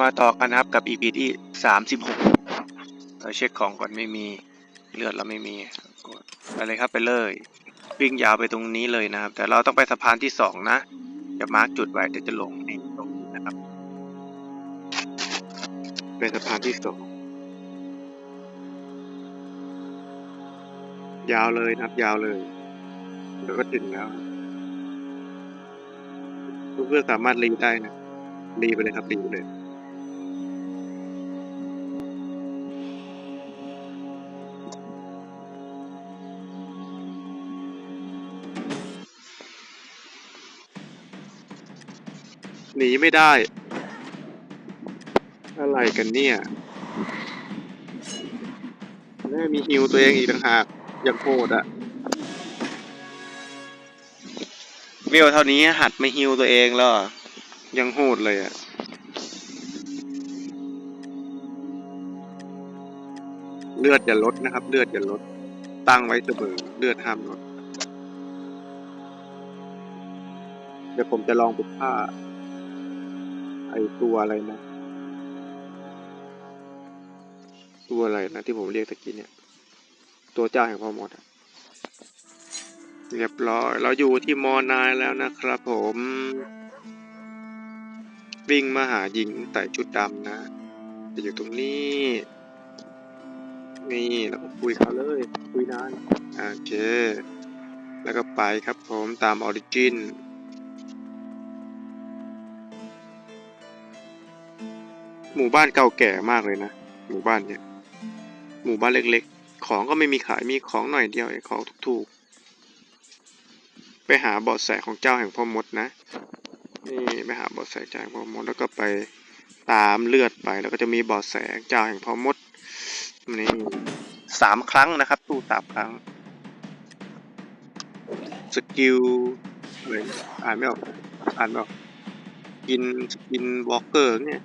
มาต่อกันครับกับ EP ที่สามสิบหกเราเช็คของก่อนไม่มีเลือดเราไม่มีกดไปเลยครับไปเลย วิ่งยาวไปตรงนี้เลยนะครับ แต่เราต้องไปสะพานที่สองนะ จะมาร์กจุดไว้เดี๋ยวจะลงนี่ตรงนี้นะครับไปสะพานที่สองยาวเลยนะครับ ยาวเลยเดี๋ยวก็ถึงแล้วเพื่อนๆสามารถรีได้นะรีไปเลยครับรีไปเลย หนีไม่ได้ อะไรกันเนี่ย แม่มีฮิวตัวเองอีกต่างหากอย่างโหดอะเวลเท่านี้หัดไม่ฮิวตัวเองแล้วเหรอยังโหดเลยอะเลือดอย่าลดนะครับ เลือดอย่าลด ตั้งไว้เสมอเลือดห้ามลดเดี๋ยวผมจะลองไปฆ่าไอตัวอะไรนะ ตัวอะไรนะที่ผมเรียกตะกี้เนี่ย ตัวเจ้าแห่งพ่อมดเรียบร้อยเราอยู่ที่มอนายแล้วนะครับผม วิ่งมาหาหญิงใส่ชุดดำนะจะอยู่ตรงนี้ นี่แล้วก็คุยเขาเลย คุยนานโอเค แล้วก็ไปครับผมตามออริจิน หมู่บ้านเก่าแก่มากเลยนะ หมู่บ้านเนี่ย หมู่บ้านเล็กๆ ของก็ไม่มีขาย มีของหน่อยเดียวเองของถูกๆ ไปหาเบาะแสของเจ้าแห่งพ่อมดนะ นี่ไปหาเบาะแสเจ้าแห่งพ่อมดแล้วก็ไปตามเลือดไป แล้วก็จะมีเบาะแสเจ้าแห่งพ่อมด นี่สามครั้งนะครับ ตู้สามครั้ง สกิลอ่านไม่ออก อ่านไม่ออกกินกินวอล์กเกอร์เนี่ย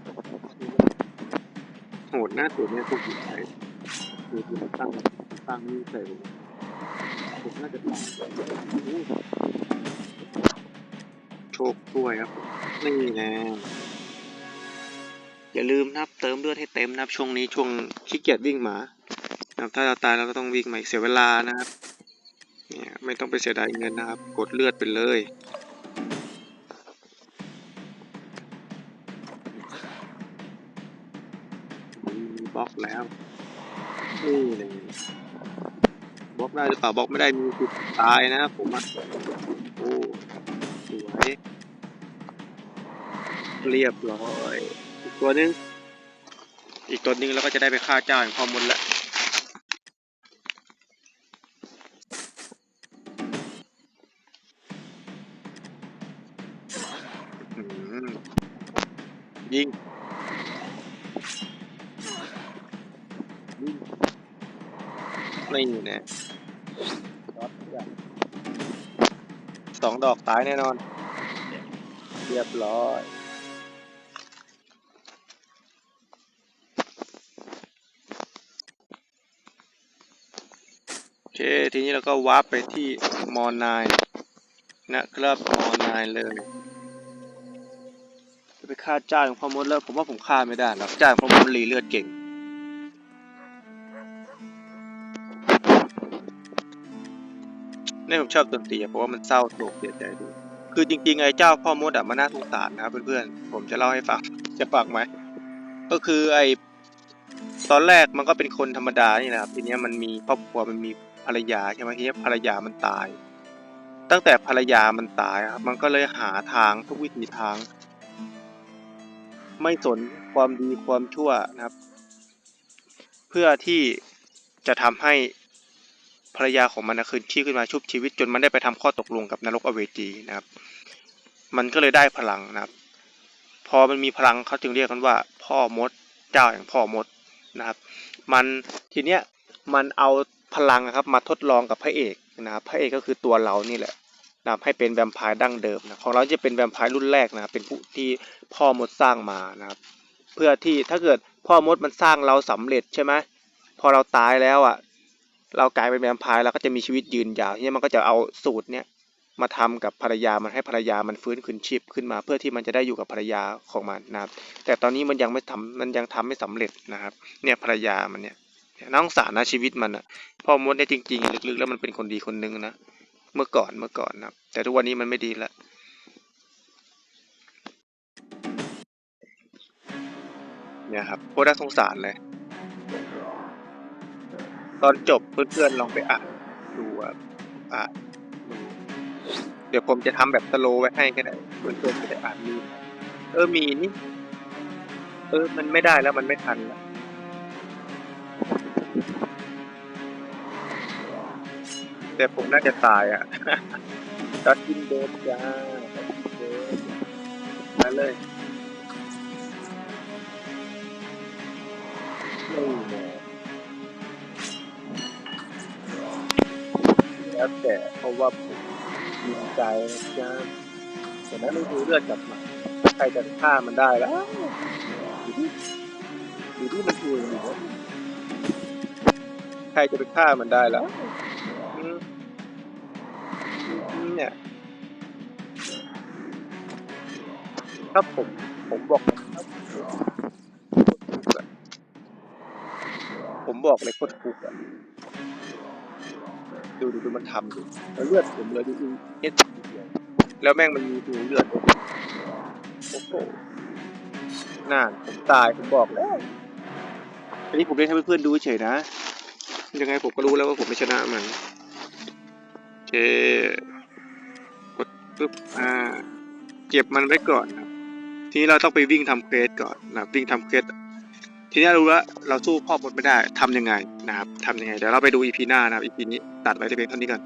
โหดหน้าตัวเนี้ยพวกผู้ชายคือที่ตั้งตั้งนี่ใส่ผมผมน่าจะตายโชคช่วยครับ นี่แน่อย่าลืมนะครับเติมเลือดให้เต็มนะครับช่วงนี้ช่วงขี้เกียจวิ่งหมาถ้าเราตายเราก็ต้องวิ่งใหม่เสียเวลานะครับ เนี่ยไม่ต้องไปเสียดายเงินนะครับ กดเลือดไปเลย แล้วนี่เลยบล็อกได้หรือเปล่าบล็อกไม่ได้มีสิทธิ์ตายนะผมอะโอ้สวยเรียบร้อยอีกตัวนึง อีกตัวนึงแล้วก็จะได้ไปฆ่าเจ้าแห่างความมนละยิง นี่แน่สองดอกตายแน่นอน เรียบร้อย โอเค ทีนี้เราก็วาร์ปไปที่มอนายนะครับมอนายเลยจะไปฆ่าเจ้าของพ่อมดแล้วผมว่าผมฆ่าไม่ได้หรอกเจ้าของพ่อมดรีเลือดเก่ง นี่ผมชอบดนตรีเพราะว่ามันเศร้าโศกเสียใจดู คือจริงๆไอ้เจ้าพ่อมดอะมันน่าสงสารนะครับเพื่อนๆ ผมจะเล่าให้ฟัง จะฟังไหม ก็คือไอ้ตอนแรกมันก็เป็นคนธรรมดานี่แหละครับ ทีนี้มันมีครอบครัวมันมีภรรยาใช่ไหมทีนี้ภรรยามันตาย ตั้งแต่ภรรยามันตายครับมันก็เลยหาทางทุกวิถีทาง ไม่สนความดีความชั่วนะครับ เพื่อที่จะทำให้ ภรรยาของมันนะคืนชีพขึ้นมาชุบชีวิตจนมันได้ไปทำข้อตกลงกับนรกอเวจีนะครับ มันก็เลยได้พลังนะครับ พอมันมีพลังเขาจึงเรียกกันว่า พ่อมดเจ้าอย่างพ่อมดนะครับ มันทีเนี้ยมันเอาพลังนะครับมาทดลองกับพระเอกนะครับพระเอกก็คือตัวเรานี่แหละนะให้เป็นแวมไพร์ดั้งเดิมนะของเราจะเป็นแวมไพร์รุ่นแรกนะครับเป็นผู้ที่พ่อมดสร้างมานะครับ เพื่อที่ถ้าเกิดพ่อมดมันสร้างเราสำเร็จใช่ไหมพอเราตายแล้วอะ เรากลายเป็นแวมไพร์เราก็จะมีชีวิตยืนยาวทีนี้มันก็จะเอาสูตรเนี้ยมาทำกับภรรยามันให้ภรรยามันฟื้นคืนชีพขึ้นมา เพื่อที่มันจะได้อยู่กับภรรยาของมันนะครับแต่ตอนนี้มันยังไม่ทำมันยังทำไม่สำเร็จนะครับ เนี่ยภรรยามันเนี่ยนี่าสงสารนะชีวิตมันอะพ่อมดเนี่ยจริงๆ ลึกๆ แล้วมันเป็นคนดีคนนึงนะเมื่อก่อนเมื่อก่อนนะครับแต่ทุกวันนี้มันไม่ดีแล้วเนี่ยครับโคตรน่าสงสารเลย ตอนจบเพื่อนๆลองไปอ่านดูครับอ่านดูเดี๋ยวผมจะทำแบบสโลไว้ให้ก็ได้เพื่อนๆจะได้อ่านดูเออมีนี่ เออ มันไม่ได้แล้วมันไม่ทันแล้วแต่ผมน่าจะตายอะจัดกินเดฟจ้าจัดกินเดฟมาเลยนี่ แล้วแต่เพราะว่าผมยินใจนะแต่นั้นไม่ดูเลือดกลับมาใครจะฆ่ามันได้แล้วอยู่ที่อยู่ที่มันคุยอยู่ใครจะไปฆ่ามันได้แล้วเนี่ยถ้าผมผมบอกเลยครับผมบอกเลยโคตรคุกอะ ดูดูดูมันทำดูแล้วเลือดผมเลยดูดูเอสแล้วแม่งมันมีดูเลือดโอ้โหน่าผมตายผมบอกแล้วอันนี้ผมเล่นให้เพื่อนๆดูเฉยนะ ยังไงผมก็รู้แล้วว่าผมไม่ชนะมันเคกดปึ๊บอ่าเก็บมันไว้ก่อนครับทีนี้เราต้องไปวิ่งทำเควสก่อนนะวิ่งทำเควส ทีนี้รู้ว่าเราสู้พ่อบดไม่ได้ทำยังไงนะครับทำยังไงเดี๋ยวเราไปดูอีพีหน้านะครับอีพีนี้ตัดไว้ที่เพียงเท่านี้ก่อน